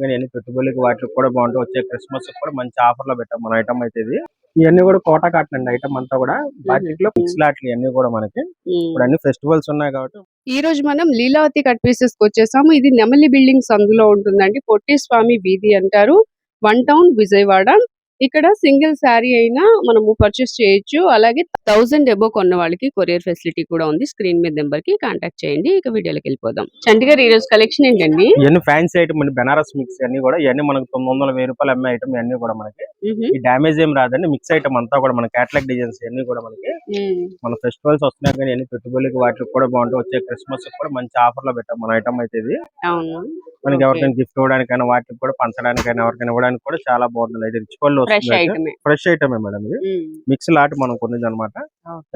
కానీ అన్ని పెట్టుబడులకి వాటికి కూడా బాగుంటాయి. వచ్చే క్రిస్మస్ కూడా మంచి ఆఫర్లో పెట్టాం మన ఐటమ్ అయితే ఇది. ఇవన్నీ కూడా కోటా కాటన్ అండి ఐటమ్ అంతా కూడా. వాటిలో పిక్స్ లాట్లు ఇవన్నీ కూడా మనకి. ఇప్పుడు అన్ని ఫెస్టివల్స్ ఉన్నాయి కాబట్టి. ఈ రోజు మనం లీలావతి కట్ పీసెస్కి వచ్చేసాము. ఇది నెమలి బిల్డింగ్స్ అందులో ఉంటుందండి. పొట్టి స్వామి వీధి అంటారు. One town Vijayawada. ఇక్కడ సింగిల్ శారీ అయినా మనము పర్చేస్ చేయొచ్చు. అలాగే థౌసండ్ ఎబో కొన్న వాళ్ళకి కొరియర్ ఫెసిలిటీ కూడా ఉంది. స్క్రీన్ మీద నెంబర్కి కాంటాక్ట్ చేయండి. ఇక వీడియోలోకి వెళ్ళిపోదాం. చండీగర్ ఈ రోజు కలెక్షన్ ఏంటండి? ఇవన్నీ ఫ్యాన్సీ ఐటమ్ అండి బెనారస్ మిక్స్ అన్ని కూడా ఇవన్నీ మనకు తొమ్మిది వందల వెయ్యి రూపాయలు అమ్మే ఐటమ్ ఇవన్నీ కూడా మనకి ఈ డామేజ్ ఏం రాదండి. మిక్స్ ఐటమ్ అంతా కూడా మన క్యాటలాగ్ డిజైన్స్ అన్ని కూడా మనకి. మన ఫెస్టివల్స్ వస్తున్నాయి కానీ అన్ని పెట్టుబడులకి వాటికి కూడా బాగుంటాయి. వచ్చే క్రిస్మస్ కూడా మంచి ఆఫర్లో పెట్టాం మన ఐటమ్ అయితే ఇది. మనకి. ఎవరికైనా గిఫ్ట్ ఇవ్వడానికైనా వాటికి కూడా పంచడానికైనా ఎవరికైనా ఇవ్వడానికి కూడా చాలా బాగుంటుంది. ఇది రిచ్ పళ్ళు ఫ్రెష్ ఐటమే ఫ్రెష్ ఐటమే మేడం ఇది. మిక్స్ లాట్ మనం కొన్నది అనమాట.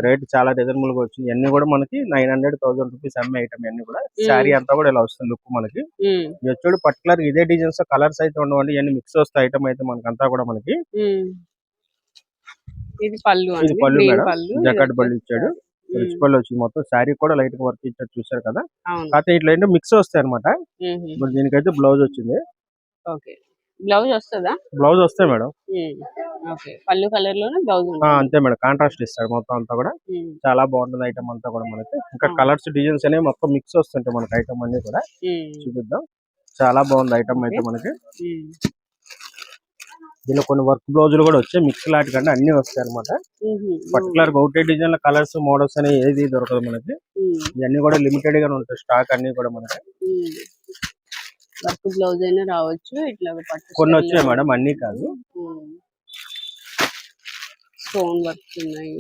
రేట్ చాలా రీజనబుల్గా వచ్చింది. ఇవన్నీ కూడా మనకి నైన్ హండ్రెడ్ థౌసండ్ రూపీస్ అమ్మే ఐటమ్ అన్ని కూడా. శారీ అంతా కూడా ఇలా వస్తుంది లుక్ మనకి. వచ్చాడు పర్టికులర్ ఇదే డిజైన్స్ కలర్స్ అయితే ఉండవండి. ఇవన్నీ మిక్స్ వస్తాయి ఐటమ్ అయితే మనకి అంతా కూడా మనకి. ఇది పళ్ళు ఇది పళ్ళు మేడం. జకాట్ పళ్ళు ఇచ్చాడు. రిచ్ పళ్ళు వచ్చింది మొత్తం శారీ కూడా లైట్గా వర్క్ ఇచ్చాడు చూసారు కదా? కాకపోతే ఇట్లా ఏంటో మిక్స్ వస్తాయి అనమాట ఇప్పుడు దీనికైతే బ్లౌజ్ వచ్చింది. ఓకే. బ్లౌజ్ వస్తుందా? బ్లౌజ్ వస్తాయి మేడం. ఓకే. పళ్ళు కలర్లోనే బ్లౌజ్ అంతే మేడం. కాంట్రాస్ట్ ఇస్తాడు మొత్తం అంతా కూడా. చాలా బాగుంటుంది ఐటమ్ అంతా కూడా మనకి. ఇంకా. కలర్స్ డిజైన్స్ అనేవి మొత్తం మిక్స్ వస్తుంటాయి మనకి ఐటమ్ అన్ని కూడా. చూపిద్దాం. చాలా బాగుంది ఐటమ్ అయితే. మనకి. దీనిలో కొన్ని వర్క్ బ్లౌజులు కూడా వచ్చాయి. మిక్స్ లాంటి కంటే అన్ని వస్తాయి అనమాట పర్టికులర్ ఒకటే డిజైన్ కలర్స్ మోడల్స్ అని ఏది దొరకదు మనకి. ఇవన్నీ కూడా లిమిటెడ్గా ఉంటాయి. స్టాక్ అన్ని కూడా మనకి. వర్క్ బ్లౌజ్ అయినా రావచ్చు. ఇట్లా కొన్ని వచ్చాయి. మేడం అన్ని కాదు. స్టోన్ వర్క్స్ ఉన్నాయి.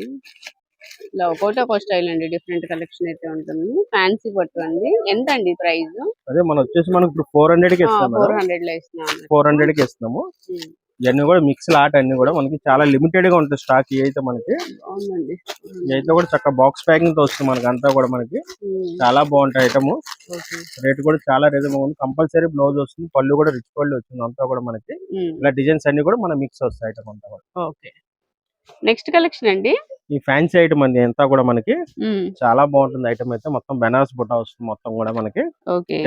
ఇలా ఒక్కోటి ఒక్కో స్టైల్ అండి. డిఫరెంట్ కలెక్షన్ అయితే ఉంటుంది. ఫ్యాన్సీ పట్టు అండి. ఎంత అండి ప్రైస్ అదే మనం వచ్చేసి మనకి ఇప్పుడు ఫోర్ హండ్రెడ్కి ఫోర్ హండ్రెడ్లో ఇస్తున్నాను ఫోర్ హండ్రెడ్కి ఇస్తున్నాము. ఇవన్నీ కూడా మిక్స్ లాట్ అన్ని కూడా మనకి చాలా లిమిటెడ్గా ఉంటాయి స్టాక్ అయితే మనకి. ఇదైతే కూడా చక్కగా బాక్స్ ప్యాకింగ్తో వస్తుంది మనకి అంతా కూడా మనకి. చాలా బాగుంటాయి ఐటమ్ రేట్ కూడా చాలా రీజనబుల్ ఉంది. కంపల్సరీ బ్లౌజ్ వస్తుంది పళ్ళు కూడా రిచ్ పళ్ళు వచ్చింది అంతా కూడా మనకి. ఇలా డిజైన్స్ అన్ని కూడా మన మిక్స్ వస్తాయి ఐటమ్ అంతా కూడా. ఓకే. నెక్స్ట్ కలెక్షన్ అండి. ఈ ఫ్యాన్సీ ఐటమ్ అండి అంతా కూడా మనకి. చాలా బాగుంటుంది ఐటమ్ అయితే. మొత్తం బెనారస్ బుట్ట వస్తుంది మొత్తం కూడా మనకి.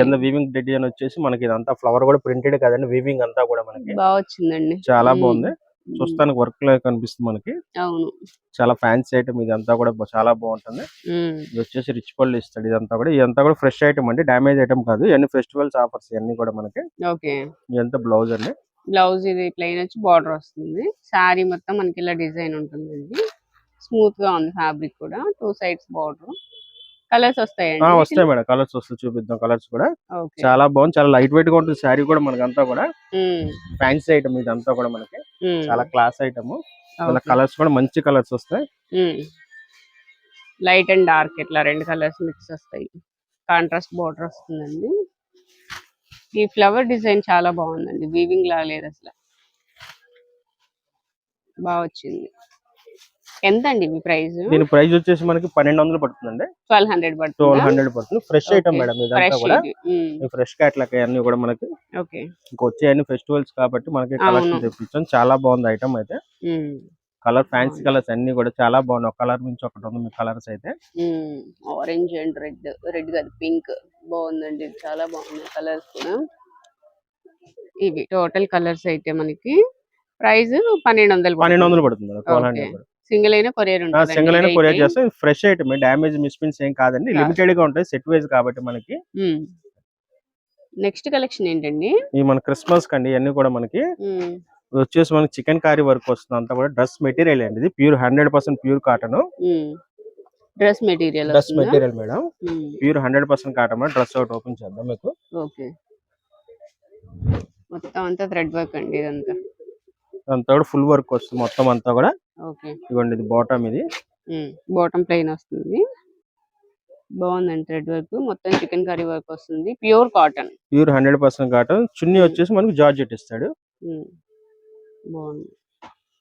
కింద వీవింగ్ డిజైన్ వచ్చేసి మనకి ఇదంతా ఫ్లవర్ కూడా ప్రింటెడ్ కదండి వీవింగ్ అంతా కూడా మనకి. బాగా వచ్చిందండి. చాలా బాగుంది. చూస్తానికి వర్క్లో కనిపిస్తుంది మనకి. అవును. చాలా ఫ్యాన్సీ ఐటమ్ ఇదంతా కూడా చాలా బాగుంటుంది. ఇది వచ్చేసి రిచ్ పళ్ళు ఇస్తాడు ఇదంతా కూడా. ఇదంతా కూడా ఫ్రెష్ ఐటమ్ అండి. డామేజ్ ఐటమ్ కాదు. ఇవన్నీ ఫెస్టివల్స్ ఆఫర్స్ ఇవన్నీ కూడా మనకి. ఇదంతా బ్లౌజ్ అండి. బ్లౌజ్ ఇది ప్లెయిన్ వచ్చి బార్డర్ వస్తుంది. శారీ మొత్తం మనకి ఇలా డిజైన్ ఉంటుందండి. స్మూత్గా ఉంది ఫ్యాబ్రిక్ కూడా. టూ సైడ్స్ బార్డర్ కలర్స్ వస్తాయండి. వస్తాయి మేడం. కలర్స్ వస్తాయి. చూపిద్దాం కలర్స్ కూడా. చాలా బాగుంది. చాలా లైట్ వెయిట్గా ఉంటుంది శారీ కూడా మనకి అంతా కూడా ఫ్యాన్సీ ఐటమ్ ఇదంతా కూడా మనకి. ఉమ్, చాలా క్లాస్ ఐటమ్. కలర్స్ కూడా మంచి కలర్స్ వస్తాయి. లైట్ అండ్ డార్క్ ఇట్లా రెండు కలర్స్ మిక్స్ వస్తాయి. కాంట్రాస్ట్ బార్డర్ వస్తుందండి. ఈ ఫ్లవర్ డిజైన్ చాలా బాగుందండి. వీవింగ్ లా లేదు అసలు. బాగా వచ్చింది. ఎంత అండి మీ ప్రైస్? దీని ప్రైస్ వచ్చేసి మనకి పన్నెండు వందలు పడుతుందండి. ట్వెల్వ్ హండ్రెడ్ ట్వెల్వ్ పడుతుంది హండ్రెడ్ పడుతుంది. Fresh item. మేడం ఇదంతా కూడా. ఫ్రెష్ క్యాట్లాక్ అన్ని కూడా మనకి ఓకే. ఇంకా వచ్చే అన్ని ఫెస్టివల్స్ కాబట్టి మనకి కలెక్షన్. తెప్పించాం. చాలా బాగుంది ఐటమ్ అయితే. కలర్ ఫ్యాన్సీ కలర్స్ అన్ని కూడా చాలా బాగున్నాయి. ఒక కలర్ నుంచి ఒకటి ఉంది మీ కలర్స్ అయితే. Orange and red. రెడ్ కాదు పింక్. బాగుందండి. చాలా బాగున్నాయి కలర్స్ కూడా. ఇవి టోటల్ కలర్స్ అయితే మనకి ప్రైస్ పన్నెండు వందలు పన్నెండు వందలు పడుతుంది. సింగిల్ అయినా కొరియర్ ఉంటుంది సింగిల్ అయినా కొరియర్ చేస్తాం. Fresh item. డ్యామేజ్ మిస్ప్రింట్స్ ఏం కాదండి. కాదు. లిమిటెడ్గా ఉంటాయి. సెట్ వైజ్ కాబట్టి మనకి. నెక్స్ట్ కలెక్షన్ ఏంటండి? ఈ మన క్రిస్మస్ కండి ఇవన్నీ కూడా మనకి వచ్చేసి మనకి చికెన్ కారీ వర్క్ వస్తుంది. అంతా కూడా డ్రెస్ మెటీరియల్ అండి ఇది. Pure hundred percent pure cotton. Dress material dress material madam. Pure hundred percent cotton dress ఒకటి ఓపెన్ చేద్దాం మీకు. ఓకే. మొత్తం అంతా థ్రెడ్ వర్క్ అండి ఇదంతా. అంతా కూడా ఫుల్ వర్క్ వస్తుంది మొత్తం అంతా కూడా. ఓకే. ఇవ్వండి ఇది బాటమ్ ఇది. బాటమ్ ప్లెయిన్ వస్తుంది. బాగుందండి థ్రెడ్ వర్క్. మొత్తం చికెన్ కర్రీ వర్క్ వస్తుంది. Pure cotton. Pure hundred percent cotton. చున్నీ వచ్చేసి మనకి జార్జెట్ ఇస్తాడు. బాగుంది.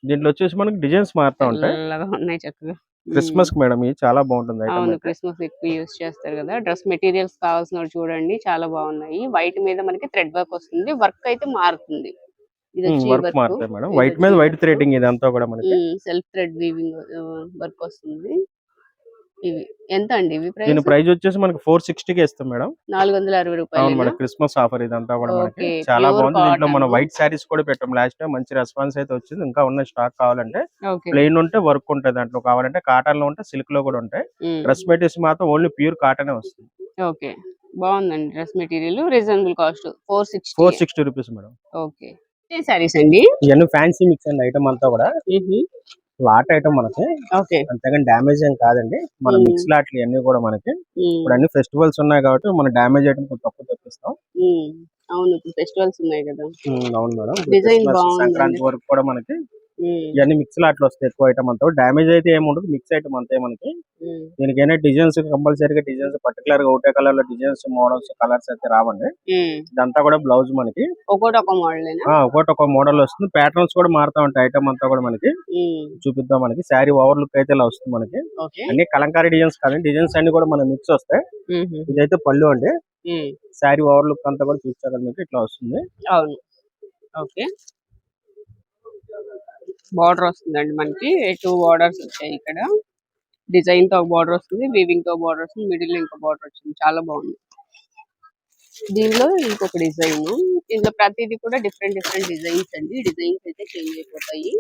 దీంట్లో వచ్చేసి మనకి డిజైన్స్ మారుతా ఉంటాయి. ఉన్నాయి చక్కగా. క్రిస్మస్కి మేడం ఇది చాలా బాగుంటుంది అవును క్రిస్మస్ ఎక్కువ యూస్ చేస్తారు కదా. డ్రెస్ మెటీరియల్స్ కావాల్సిన చూడండి చాలా బాగున్నాయి. వైట్ మీద మనకి థ్రెడ్ వర్క్ వస్తుంది. వర్క్ అయితే మారుతుంది. వర్క్ మారుతాయి మేడం. వైట్ మీద వైట్ థ్రెడింగ్ ఇది అంతా కూడా మనకి. సెల్ఫ్ థ్రెడ్ వీవింగ్ వర్క్ వస్తుంది. ఇవి. ఎంత అండి ఇవి దీని ప్రైస్? ప్రైస్ వచ్చేసి మనకి ఫోర్ సిక్స్టీకి ఇస్తాం మేడం. నాలుగు వందల అరవై అవును రూపాయలు మన క్రిస్మస్ ఆఫర్ ఇదంతా కూడా మనకి. చాలా బాగుంది. దీంట్లో మనం. వైట్ శారీస్ కూడా పెట్టాం. లాస్ట్ టైం మంచి రెస్పాన్స్ అయితే వచ్చింది. ఇంకా ఉన్న స్టాక్ కావాలంటే ప్లెయిన్ ఉంటే వర్క్ ఉంటుంది దాంట్లో. కావాలంటే కాటన్లో ఉంటే సిల్క్లో కూడా ఉంటాయి. డ్రెస్ మెటీరియల్స్ మాత్రం ఓన్లీ ప్యూర్ కాటన్ వస్తుంది. ఓకే బాగుందండి dress material. Reasonable cost four sixty four sixty rupees madam. Okay. Saris అండి? ఇవన్నీ ఫ్యాన్సీ మిక్స్ అండి ఐటమ్ అంతా కూడా. లాట్ ఐటమ్ మనకి ఓకే. అంతేగాని డ్యామేజ్ ఏం కాదండి. మన. మిక్స్ లాట్లు ఇవన్నీ కూడా మనకి ఇప్పుడు అన్ని ఫెస్టివల్స్ ఉన్నాయి కాబట్టి మన డ్యామేజ్ ఐటమ్ తక్కువ తెప్పిస్తాం. అవును ఇప్పుడు ఫెస్టివల్స్ ఉన్నాయి కదా. అవును మేడం. సంక్రాంతి వరకు కూడా మనకి ఇవన్నీ మిక్స్ లాట్లు వస్తాయి. ఎక్కువ ఐటమ్ అంతా. డ్యామేజ్ అయితే ఏమి ఉండదు. మిక్స్ ఐటమ్ అంతే మనకి. ఉమ్, దీనికి అయినా డిజైన్స్ కంపల్సరీగా డిజైన్స్ పర్టికులర్గా ఒకటే కలర్లో డిజైన్స్ మోడల్స్ కలర్స్ అయితే రావండి. ఇదంతా కూడా బ్లౌజ్ మనకి. ఒకటి ఒక మోడల్ ఆ, ఒకటి ఒక మోడల్ వస్తుంది. ప్యాటర్న్స్ కూడా మారుతా ఉంటాయి. ఐటమ్ అంతా కూడా మనకి. చూపిద్దాం మనకి. శారీ ఓవర్ లుక్ అయితే ఇలా వస్తుంది మనకి. అన్ని కలంకారీ డిజైన్స్ కాదండి డిజైన్స్ అన్ని కూడా మన మిక్స్ వస్తాయి. ఇదైతే పళ్ళు అండి. శారీ ఓవర్ లుక్ అంతా కూడా చూపించాలి మీకు. ఇట్లా వస్తుంది. అవును. ఓకే. బార్డర్ వస్తుందండి మనకి. టూ బార్డర్స్ వచ్చాయి ఇక్కడ. డిజైన్తో బార్డర్ వస్తుంది వీవింగ్తో బార్డర్ వస్తుంది మిడిల్ ఇంకో బార్డర్ వచ్చింది. చాలా బాగుంది. దీనిలో ఇంకొక డిజైన్. దీనిలో ప్రతిదీ కూడా డిఫరెంట్ డిఫరెంట్ డిజైన్స్ అండి. డిజైన్స్ అయితే చేంజ్ అయిపోతాయి.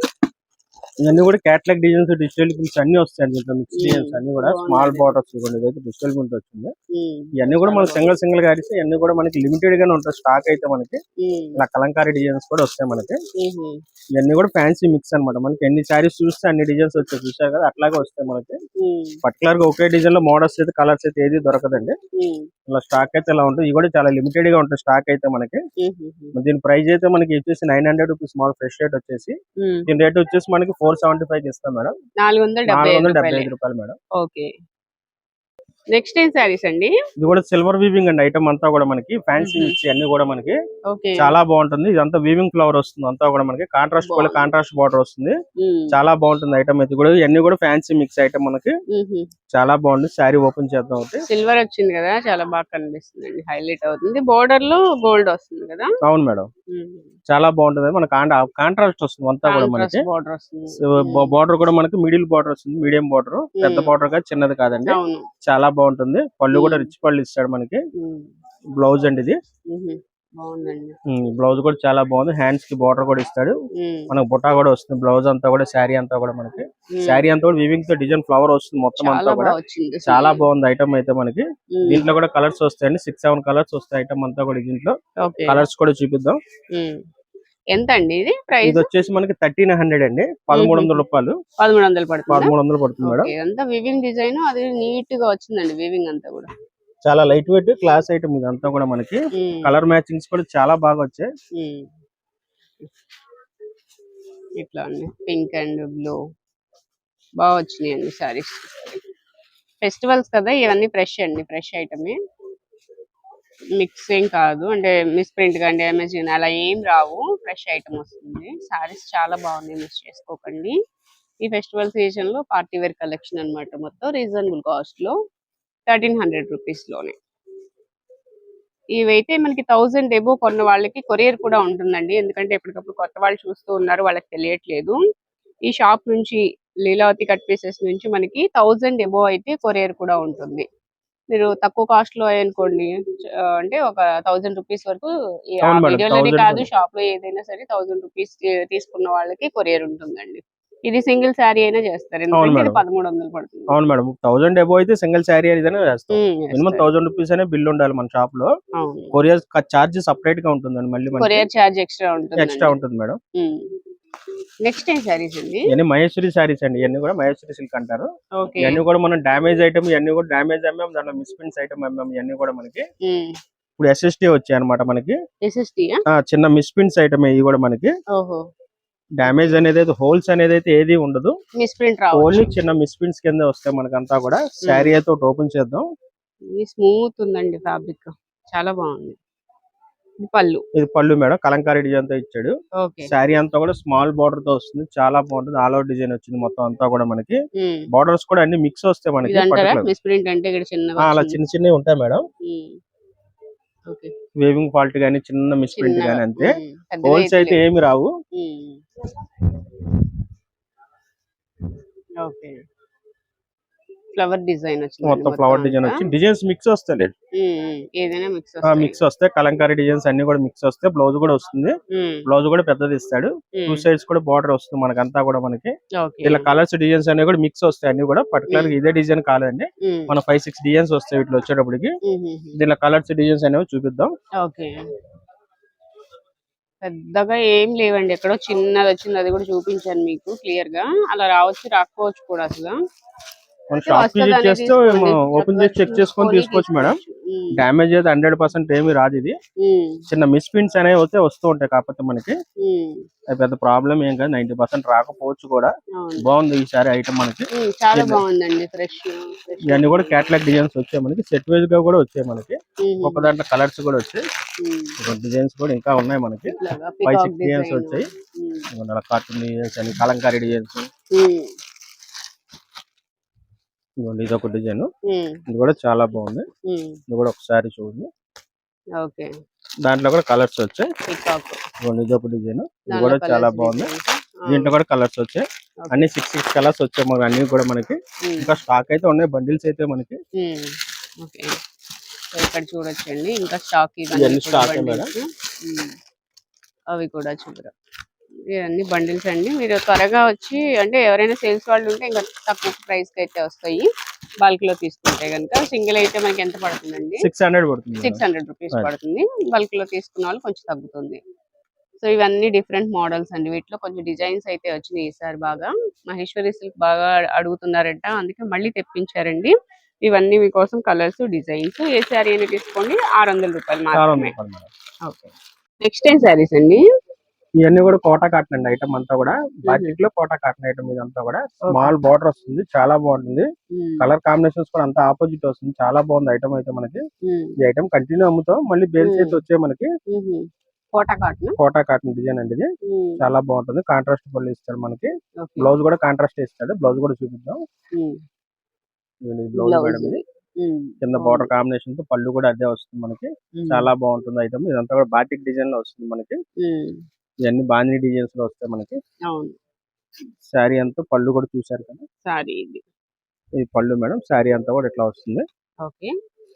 ఇవన్నీ కూడా క్యాట్లాగ్ డిజైన్స్ డిజిటల్ ప్రింట్స్ అన్ని వస్తాయండి దీంట్లో మిక్స్. డిజైన్స్ అన్ని కూడా. స్మాల్ బార్డర్స్ ఇవ్వండి ఇదైతే డిజిటల్ ప్రింట్ వచ్చింది. ఇవన్నీ కూడా మన చాలా సింగిల్ సింగిల్గా అడిస్తే ఇవన్నీ కూడా మనకి లిమిటెడ్ గానే ఉంటాయి. స్టాక్ అయితే మనకి ఇలా కలంకారీ డిజైన్స్ కూడా వస్తాయి మనకి. ఇవన్నీ కూడా ఫ్యాన్సీ మిక్స్ అన్నమాట. మనకి ఎన్ని శారీస్ చూస్తే అన్ని డిజైన్స్ వచ్చాయి. చూసారు కదా? అట్లాగే వస్తాయి మనకి. పర్టికులర్గా ఒకే డిజైన్లో మోడల్స్ అయితే కలర్స్ అయితే ఏది దొరకదండి. ఇలా స్టాక్ అయితే ఇలా ఉంటుంది. ఇవి కూడా చాలా లిమిటెడ్గా ఉంటుంది స్టాక్ అయితే మనకి. దీని ప్రైస్ అయితే మనకి వచ్చేసి నైన్ హండ్రెడ్ రూపీస్ మాల్ ఫ్రెష్ రేట్ వచ్చేసి. దీని రేట్ వచ్చేసి మనకి ఫోర్ సెవెంటీ ఫైవ్ ఇస్తాం మేడం. నాలుగు వందల డెబ్బై ఐదు రూపాయలు మేడం. ఓకే. నెక్స్ట్ ఏం శారీస్ అండి? ఇది కూడా సిల్వర్ వీవింగ్ అండి ఐటమ్ అంతా కూడా మనకి. ఫ్యాన్సీ అన్ని కూడా మనకి. చాలా బాగుంటుంది. ఇదంతా వీవింగ్ ఫ్లవర్ వస్తుంది అంతా కూడా మనకి. కాంట్రాస్ట్ కూడా. కాంట్రాస్ట్ బార్డర్ వస్తుంది. చాలా బాగుంటుంది ఐటమ్ అయితే కూడా. ఇవన్నీ కూడా ఫ్యాన్సీ మిక్స్ ఐటమ్ మనకి. చాలా బాగుంది. శారీ ఓపెన్ చేద్దాం సిల్వర్ వచ్చింది కదా చాలా బాగా కనిపిస్తుంది. అండి హైలైట్ అవుతుంది. బోర్డర్లో గోల్డ్ వస్తుంది కదా? అవును మేడం. చాలా బాగుంటుంది. మన కాంట్రాస్ట్ వస్తుంది అంతా కూడా మనకి. బోర్డర్ వస్తుంది. బార్డర్ కూడా మనకి మిడిల్ బార్డర్ వస్తుంది మీడియం బార్డర్ పెద్ద. బార్డర్ కాదు చిన్నది కాదండి. చాలా బాగుంటుంది. పళ్ళు కూడా. రిచ్ పళ్ళు ఇస్తాడు మనకి. బ్లౌజ్ అండి ఇది. బ్లౌజ్ కూడా చాలా బాగుంది. హ్యాండ్స్కి బార్డర్ కూడా ఇస్తాడు. మనకు బుట్టా కూడా వస్తుంది. బ్లౌజ్ అంతా కూడా శారీ అంతా కూడా మనకి. శారీ అంతా కూడా వివింగ్తో డిజైన్ ఫ్లవర్ వస్తుంది మొత్తం అంతా కూడా. చాలా బాగుంది ఐటమ్ అయితే మనకి. దీంట్లో కూడా కలర్స్ వస్తాయండి. సిక్స్ సెవెన్ కలర్స్ వస్తాయి ఐటమ్ అంతా కూడా దీంట్లో. కలర్స్ కూడా చూపిద్దాం. ఎంత అండి ఇది ఇది ప్రైస్? వచ్చేసి మనకి థర్టీన్ హండ్రెడ్ అండి. పదమూడు వందల రూపాయలు. పదమూడు వందలు పడుతుంది? పదమూడు వందలు పడుతుంది మేడం. ఇదంతా వివింగ్ డిజైన్ అది నీట్గా వచ్చిందండి వివింగ్ అంతా కూడా. చాలా లైట్ వెయిట్ క్లాస్ ఐటమ్ ఇదంతా కూడా మనకి. కలర్ మ్యాచింగ్స్ కూడా చాలా బాగా వచ్చాయి. ఇట్లా అండి. పింక్ అండ్ బ్లూ బాగా వచ్చినాయి అండి సారీస్. ఫెస్టివల్స్ కదా ఇవన్నీ ఫ్రెష్ అండి ఫ్రెష్ ఐటమే మిక్స్ ఏం కాదు. అంటే మిస్ప్రింట్ కానీ డ్యామేజ్ కానీ అలా ఏం రావు. ఫ్రెష్ ఐటమ్ వస్తుంది. సారీస్ చాలా బాగున్నాయి. మిస్ చేసుకోకండి. ఈ ఫెస్టివల్ సీజన్లో పార్టీ వేర్ కలెక్షన్ అన్నమాట మొత్తం రీజనబుల్ కాస్ట్లో థర్టీన్ హండ్రెడ్ రూపీస్లోనే. ఇవైతే మనకి థౌజండ్ ఎబో కొన్న వాళ్ళకి కొరియర్ కూడా ఉంటుందండి. ఎందుకంటే ఎప్పటికప్పుడు కొత్త వాళ్ళు చూస్తూ ఉన్నారు. వాళ్ళకి తెలియట్లేదు. ఈ షాప్ నుంచి లీలావతి కట్ పీసెస్ నుంచి మనకి థౌజండ్ ఎబో అయితే కొరియర్ కూడా ఉంటుంది. మీరు తక్కువ కాస్ట్లో అనుకోండి అంటే ఒక థౌజండ్ రూపీస్ వరకు ఈ ఆ అవును మేడం, వీడియోలోనే 1000 కాదు. షాప్లో ఏదైనా సరే థౌజండ్ రూపీస్ తీసుకున్న వాళ్ళకి కొరియర్ ఉంటుందండి. ఇది సింగిల్ శారీ అయినా చేస్తారు ఎందుకంటే. పదమూడు వందలు పడుతుంది. అవును మేడం థౌసండ్ ఎబో అయితే సింగిల్ శారీ అయితేనే ఉమ్, మినిమం. థౌసండ్ రూపీస్ అనే బిల్ ఉండాలి మన షాప్లో. కొరియర్ చార్జ్ సపరేట్గా ఉంటుందండి మళ్ళీ కొరియర్ ఛార్జ్ ఎక్స్ట్రా ఉంటుంది ఎక్స్ట్రా ఉంటుంది మేడం. నెక్స్ట్ ఏం సారీస్ అండి? ఇవన్నీ మహేశ్వరి శారీస్ అండి. ఇవన్నీ కూడా మహేశ్వరి సిల్క్ అంటారు. ఇవన్నీ కూడా మనం డామేజ్ ఐటమ్ ఇవన్నీ కూడా డామేజ్ అమ్మాం దాంట్లో మిస్ప్రింట్స్ ఐటమ్ అమ్మాం ఇవన్నీ కూడా మనకి. ఇప్పుడు ఎస్ఎస్టీ వచ్చాయి అనమాట మనకి. చిన్న మిస్ప్రింట్స్ ఐటమ్ ఇవి కూడా మనకి. ఓహో. డామేజ్ అనేది అయితే హోల్స్ అనేది అయితే ఏది ఉండదు. ఓన్లీ చిన్న మిస్ప్రింట్స్ కింద వస్తాయి మనకంతా కూడా. శారీ అయితే ఓపెన్ చేద్దాం. స్మూత్ ఉందండి ఫ్యాబ్రిక్. చాలా బాగుంది. పళ్ళు. ఇది పళ్ళు మేడం. కలంకారీ డిజైన్తో ఇచ్చాడు. శారీ అంతా కూడా స్మాల్ బార్డర్తో వస్తుంది. చాలా బాగుంటుంది. ఆల్ అవుట్ డిజైన్ వచ్చింది మొత్తం అంతా కూడా మనకి. బార్డర్స్ కూడా అన్ని మిక్స్ వస్తాయి మనకి. మిస్ ప్రింట్ అలా. చిన్న చిన్నవి ఉంటాయి మేడం. వేవింగ్ ఫాల్ట్ గానీ చిన్న మిస్ప్రింట్ చిన్నగా. గానీ అంతే. హోల్స్ అయితే. ఏమి రావు. ఓకే. ఫ్లవర్ డిజైన్ వచ్చింది మొత్తం ఫ్లవర్ డిజైన్ వచ్చి డిజైన్స్ మిక్స్ వస్తాయి ఏదైనా మిక్స్ మిక్స్ వస్తాయి. కలంకారీ డిజైన్స్ అన్ని కూడా మిక్స్ వస్తాయి. బ్లౌజ్ కూడా వస్తుంది. బ్లౌజ్ కూడా పెద్దది ఇస్తాడు. టూ సైడ్స్ కూడా బార్డర్ వస్తుంది మనకంతా కూడా మనకి. ఇలా కలర్స్ డిజైన్స్ అన్ని కూడా మిక్స్ వస్తాయి. అన్ని కూడా పర్టికులర్ ఇదే డిజైన్ కాలేదండి మన ఫైవ్ సిక్స్ డిజైన్స్ వస్తాయి వీటిలో వచ్చేటప్పటికి. దీనిలో కలర్స్ డిజైన్స్ అనేవి చూపిద్దాం. ఓకే. పెద్దగా ఏం లేవండి. ఎక్కడో చిన్నది వచ్చింది. అది కూడా చూపించాను మీకు క్లియర్గా. అలా రావచ్చు రాకపోవచ్చు కూడా అసలు. షాప్ విజిట్ చేస్తే ఓపెన్ చేసి చెక్ చేసుకొని తీసుకోవచ్చు మేడం. డ్యామేజ్ అయితే హండ్రెడ్ పర్సెంట్ ఏమి రాదు ఇది. చిన్న మిస్ ప్రింట్స్ అనేవి వస్తే వస్తూ ఉంటాయి కాకపోతే మనకి. పెద్ద ప్రాబ్లం ఏం కాదు. నైన్టీ పర్సెంట్ రాకపోవచ్చు కూడా. బాగుంది ఈసారి ఐటమ్ మనకి. చాలా బాగుందండి ఫ్రెష్ ఇవన్నీ కూడా క్యాటలాగ్ డిజైన్స్ వచ్చాయి మనకి. సెట్ వైజ్గా కూడా వచ్చాయి మనకి. ఒక దాంట్లో కలర్స్ కూడా వచ్చాయి. డిజైన్స్ కూడా ఇంకా ఉన్నాయి మనకి. ఫైవ్ సిక్స్ డిజైన్స్ వచ్చాయి. కార్టూన్ డిజైన్స్ అని కలంకారీ డిజైన్స్ ఇదిగోండి ఇది ఒక డిజైన్ ఇది కూడా చాలా బాగుంది. ఇది కూడా ఒకసారి చూడండి. ఓకే. దాంట్లో కూడా కలర్స్ వచ్చాయి. ఇదిగోండి ఇది ఒక డిజైన్. ఇది కూడా చాలా బాగుంది. దీంట్లో కూడా కలర్స్ వచ్చాయి. అన్ని సిక్స్ సిక్స్ కలర్స్ వచ్చాయి. మనకి అన్ని కూడా మనకి ఇంకా స్టాక్ అయితే ఉన్నాయి. బండిల్స్ అయితే మనకి. ఇక్కడ చూడొచ్చండి. ఇంకా స్టాక్ ఇవన్నీ ఏ మేడం. అవి కూడా చూడరు ఇవన్నీ బండిల్స్ అండి. మీరు త్వరగా వచ్చి అంటే ఎవరైనా సేల్స్ వాళ్ళు ఉంటే ఇంకా తక్కువ ప్రైస్కి అయితే వస్తాయి. బల్క్లో తీసుకుంటే కనుక సింగిల్ అయితే మనకి ఎంత పడుతుందండి? సిక్స్ హండ్రెడ్ పడుతుంది. Six hundred rupees. పడుతుంది. బల్క్లో తీసుకున్న వాళ్ళు కొంచెం తగ్గుతుంది. సో ఇవన్నీ డిఫరెంట్ మోడల్స్ అండి. వీటిలో కొంచెం డిజైన్స్ అయితే వచ్చినాయి ఈసారి బాగా. మహేశ్వరి సిల్క్ బాగా అడుగుతున్నారంట. అందుకే మళ్ళీ తెప్పించారండి. ఇవన్నీ మీకోసం కలర్స్ డిజైన్స్ ఏ శారీ అయినా తీసుకోండి. ఆరు వందల రూపాయలు మాత్రమే. ఓకే. నెక్స్ట్ టైం శారీస్ అండి? ఇవన్నీ కూడా కోటా కాటన్ అండి ఐటమ్ అంతా కూడా. బాటిక్లో కోటా కాటన్ ఐటమ్ ఇదంతా కూడా. స్మాల్ బార్డర్ వస్తుంది చాలా బాగుంటుంది. కలర్ కాంబినేషన్స్ కూడా అంతా ఆపోజిట్ వస్తుంది చాలా బాగుంది ఐటమ్ అయితే మనకి. ఈ ఐటమ్ కంటిన్యూ అమ్ముతాం మళ్ళీ బేల్స్ అయితే వచ్చాయి మనకి. Kota cotton? Kota cotton design అండి ఇది. చాలా బాగుంటుంది కాంట్రాస్ట్ పళ్ళు ఇస్తాడు మనకి. బ్లౌజ్ కూడా కాంట్రాస్ట్ ఇస్తాడు బ్లౌజ్ కూడా చూపిద్దాం. బ్లౌజ్ మేడం ఇది. కింద బార్డర్ కాంబినేషన్తో పళ్ళు కూడా అదే వస్తుంది మనకి. చాలా బాగుంటుంది ఐటమ్ ఇదంతా కూడా బాటిక్ డిజైన్లో వస్తుంది మనకి. ఇవన్నీ బాంధీ డిజైన్స్లో వస్తాయి మనకి. అవును. శారీ అంతా పళ్ళు కూడా చూసారు కదా? సారీ ఇది. ఇది పళ్ళు మేడం శారీ అంతా కూడా ఇట్లా వస్తుంది. ఓకే.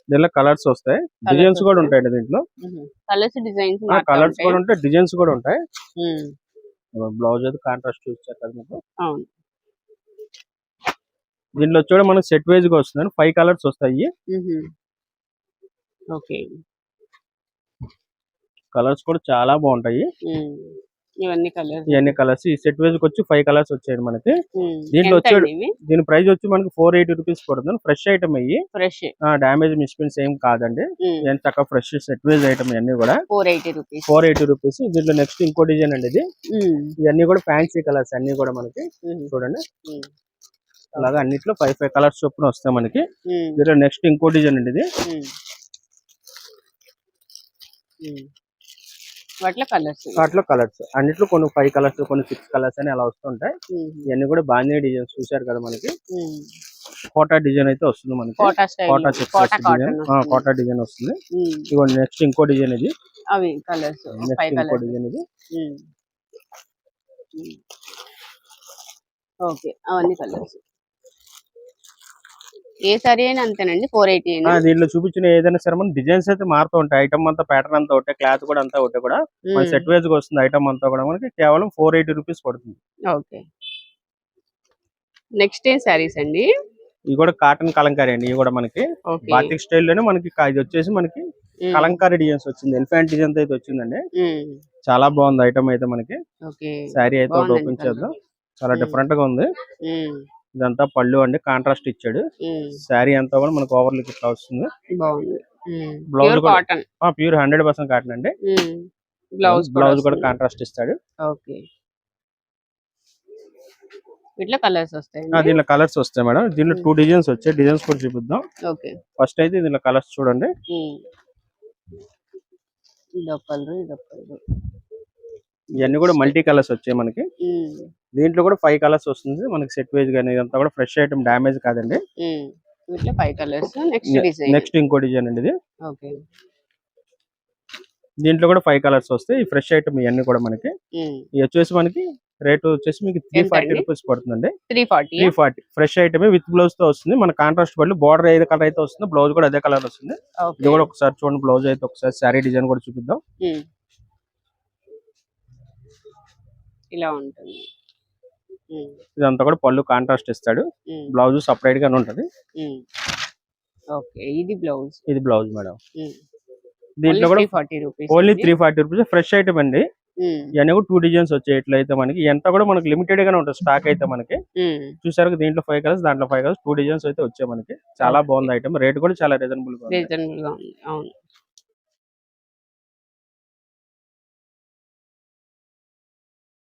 దీనిలో కలర్స్ వస్తాయి. డిజైన్స్ కూడా ఉంటాయండి దీంట్లో. కలర్స్ డిజైన్స్ కలర్స్ కూడా ఉంటాయి. డిజైన్స్ కూడా ఉంటాయి. బ్లౌజ్ అయితే కాంట్రాస్ట్ చూసారు కదా మీకు అవును. దీంట్లో వచ్చి కూడా మనకి సెట్ వైజ్గా వస్తుంది ఫైవ్ కలర్స్ వస్తాయి ఓకే. కలర్స్ కూడా చాలా బాగుంటాయి. ఇవన్నీ కలర్స్ ఇవన్నీ కలర్స్. ఈ సెట్ వైజ్ వచ్చి ఫైవ్ కలర్స్ వచ్చాయి మనకి. దీంట్లో వచ్చాడు- దీని ప్రైస్ వచ్చి మనకి ఫోర్ ఎయిటీ రూపీస్ పడుతుంది. ఫ్రెష్ ఐటమ్ అయ్యి. ఫ్రెష్. డామేజ్ మిస్ప్రింట్స్ ఏం కాదండి. ఎంత చక్కగా ఫ్రెష్ సెట్ వైజ్ ఐటమ్ ఇవన్నీ కూడా. Four eighty rupees. Four eighty rupees. దీంట్లో నెక్స్ట్ ఇంకో డిజైన్ అండి ఇది. ఇవన్నీ కూడా ఫ్యాన్సీ కలర్స్ అన్ని కూడా మనకి. చూడండి. అలాగా అన్నిట్లో ఫైవ్ ఫైవ్ కలర్స్ చొప్పున వస్తాయి మనకి. దీంట్లో నెక్స్ట్ ఇంకో డిజైన్ అండి ఇది. వాటిలో కలర్స్ వాటిలో కలర్స్ అన్నిట్లో కొన్ని ఫైవ్ కలర్స్ కొన్ని సిక్స్ కలర్స్ అని అలా వస్తుంటాయి. ఇవన్నీ కూడా బాగా డిజైన్స్ చూసారు కదా మనకి. కోటా డిజైన్ అయితే వస్తుంది మనకి. Kota checks design Kota design వస్తుంది. ఇదిగోండి నెక్స్ట్ ఇంకో డిజైన్ ఇది. అవి కలర్స్ ఇంకో డిజైన్ ఇది. ఓకే అవన్నీ కలర్స్ ఏ సారీ అయినా అంతేనండి ఫోర్ ఎయిటీ ఆ, దీంట్లో చూపించిన ఏదైనా సరే మన డిజైన్స్ అయితే మారుతూ ఉంటాయి. ఐటమ్ అంతా ప్యాటర్న్ అంతా ఒకటే క్లాత్ కూడా అంతా ఒకటే కూడా. మన సెట్ వైజ్ వస్తుంది ఐటమ్ అంతా కూడా మనకి కేవలం ఫోర్ ఎయిటీ రూపీస్ పడుతుంది. ఓకే. నెక్స్ట్ ఏం సారీస్ అండి? ఇవి కూడా కాటన్ కలంకారీ అండి ఇవి కూడా మనకి. బాతిక్ స్టైల్లోనే మనకి ఇది వచ్చేసి మనకి కలంకారీ డిజైన్స్ వచ్చింది. ఎలిఫెంట్ డిజైన్ అయితే వచ్చిందండి. చాలా బాగుంది ఐటమ్ అయితే మనకి. శారీ అయితే ఓపెన్ చేద్దాం. చాలా. డిఫరెంట్గా ఉంది. ఇదంతా పళ్ళు అండి కాంట్రాస్ట్ ఇచ్చాడు. శారీ అంతా కూడా మనకు ఓవర్ లుక్ ఇట్లా వస్తుంది Blouse ప్యూర్ కూడా- cotton pure hundred percent cotton అండి. బ్లౌజ్ బ్లౌజ్ కూడా కాంట్రాస్ట్ ఇస్తాడు. ఓకే. కలర్స్ వస్తాయి దీనిలో కలర్స్ వస్తాయి మేడం. దీనిలో టూ డిజైన్స్ వచ్చాయి. డిజైన్స్ కూడా చూపిద్దాం. ఓకే. ఫస్ట్ అయితే దీనిలో కలర్స్ చూడండి. కలర్ కలర్ ఇవన్నీ కూడా మల్టీ కలర్స్ వచ్చాయి మనకి. దీంట్లో కూడా ఫైవ్ కలర్స్ వస్తుంది. మనకి సెట్ వైజ్ కానీ ఇదంతా కూడా ఫ్రెష్ ఐటమ్ డ్యామేజ్ కాదండి. వీటిలో ఫైవ్ కలర్స్ నెక్స్ట్ ఇంకో డిజైన్ అండి ఇది. దీంట్లో కూడా ఫైవ్ కలర్స్ వస్తాయి. ఈ ఫ్రెష్ ఐటమ్ ఇవన్నీ కూడా మనకి. ఇవి వచ్చేసి మనకి రేట్ వచ్చేసి మీకు త్రీ ఫార్టీ? రూపీస్ పడుతుందండి. Three forty three forty fresh item with బ్లౌజ్తో వస్తుంది. మన కాంట్రాస్ట్ పళ్ళు బార్డర్ ఏది కలర్ అయితే వస్తుందో బ్లౌజ్ కూడా అదే కలర్ వస్తుంది. ఇది కూడా ఒకసారి చూడండి బ్లౌజ్ అయితే ఒకసారి శారీ డిజైన్ కూడా చూపిద్దాం. ఇలా ఉంటుంది. ఇదంతా కూడా పళ్ళు కాంట్రాస్ట్ ఇస్తాడు. బ్లౌజ్ సపరేట్ గానే ఉంటది. ఓకే. ఇది బ్లౌజ్. ఇది బ్లౌజ్ మేడం. దీంట్లో కూడా three forty rupees only three forty rupees fresh item అండి. ఇవన్నీ కూడా టూ డిజైన్స్ వచ్చాయి ఇట్లయితే మనకి ఎంత కూడా మనకి లిమిటెడ్ గానే ఉంటుంది స్టాక్ అయితే మనకి. చూసారు దీంట్లో ఫైవ్ కలర్స్ దాంట్లో ఫైవ్ కలర్స్ టూ డిజైన్స్ అయితే వచ్చాయి మనకి. చాలా బాగుంది ఐటమ్. రేట్ కూడా చాలా రీజనబుల్గా రీజనబుల్గా ఉంది. అవును.